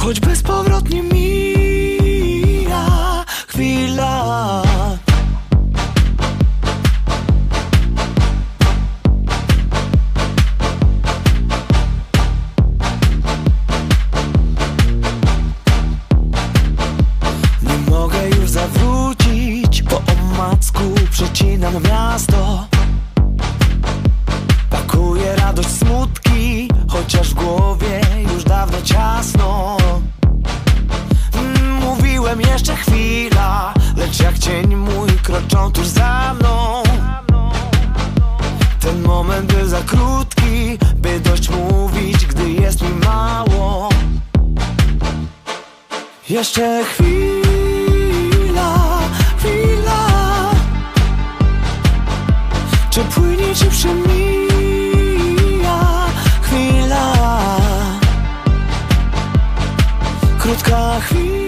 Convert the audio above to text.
Choć bezpowrotnie mija chwila. Nie mogę już zawrócić Po omacku przecinam miasto. Pakuję radość, smutki Chociaż w Jeszcze chwila Lecz jak cień mój kroczą tuż za mną. Ten moment był za krótki By dość mówić, gdy jest mi mało. Jeszcze chwila, chwila. Czy płynie, czy przemija chwila. Krótka chwila